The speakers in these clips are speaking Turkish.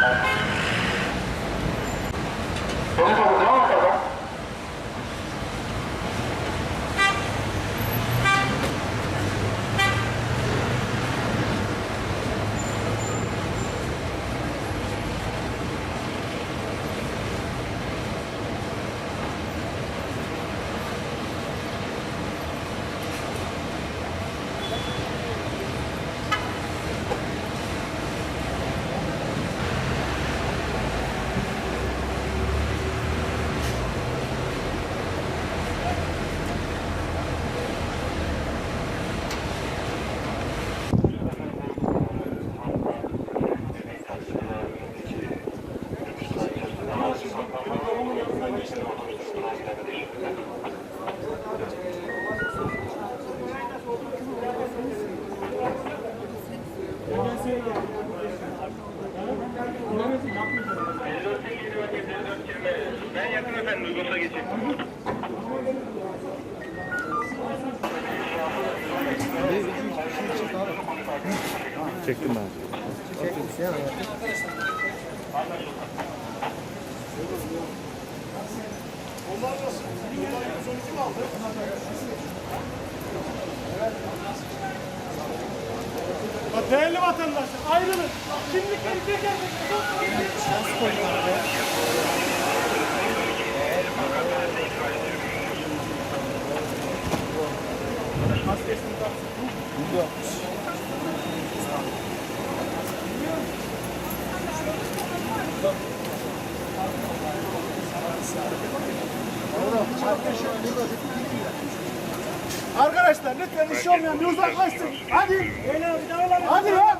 Thank you. Ben yakın efendim, Uygos'a geçeyim. Çektim ben. Çektim sen. Arkadaşlar. Çekmiş ya. Değerli vatandaşlar ayrılın. Kimlikleri teker teker. Arkadaşlar lütfen iş olmayan bir uzaklaşsın. Hadi. Hadi ya.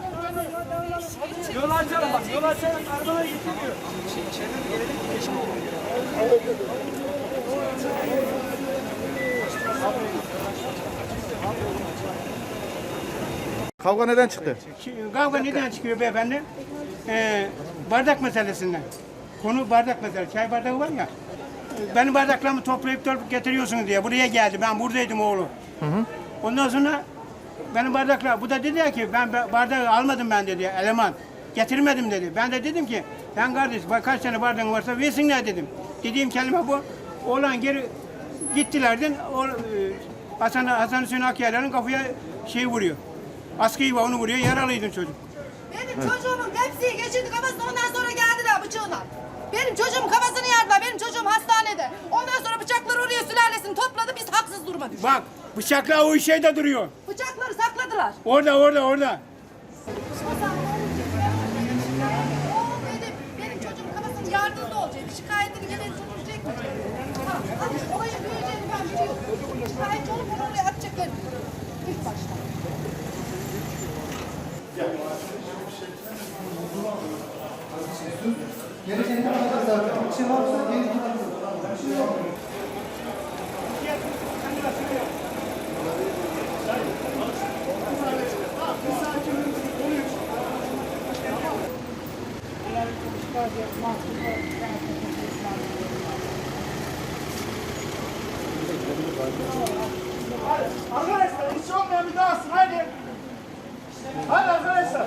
Yol açalım bak. Yol açalım. Arabalar gitmiyor. Kavga neden çıktı? Kavga neden çıkıyor beyefendi? Ee, bardak meselesinden. Konu bardak meselesi. Çay bardağı var ya. Benim bardaklarımı toplayıp toplayıp getiriyorsunuz diye. Buraya geldi. Ben buradaydım oğlu. Ondan sonra benim bardaklar, bu da dedi ya ki ben ba- bardağı almadım ben dedi eleman. Getirmedim dedi. Ben de dedim ki ben kardeş bak kaç tane bardağın varsa versinler dedim. Dediğim kelime bu. Oğlan geri gittilerden o, e, Hasan, Hasan Hüseyin Akyar'ın kafaya şey vuruyor. Askıyı onu vuruyor yaralıydın çocuk. Benim çocuğumun tepsiyi geçirdi kafasına ondan sonra geldiler sülalesini topladı. Biz haksız duruma düştük. Bak bıçakla o şeyde duruyor. Bıçakları sakladılar. Orada orada orada. O benim, benim çocuğumun kafasının yardımda olacak. Şikayetini gene sürecek mi? Ha, hadi olayın büyüyeceğini ben biliyorum. Şikayetçi olup onu oraya atacaklar. İlk başta. Geleceğinde bakacağız zaten. Bir şey varsa geri Arkadaşlar hiç olmayan bir dağılsın hadi. Hadi arkadaşlar.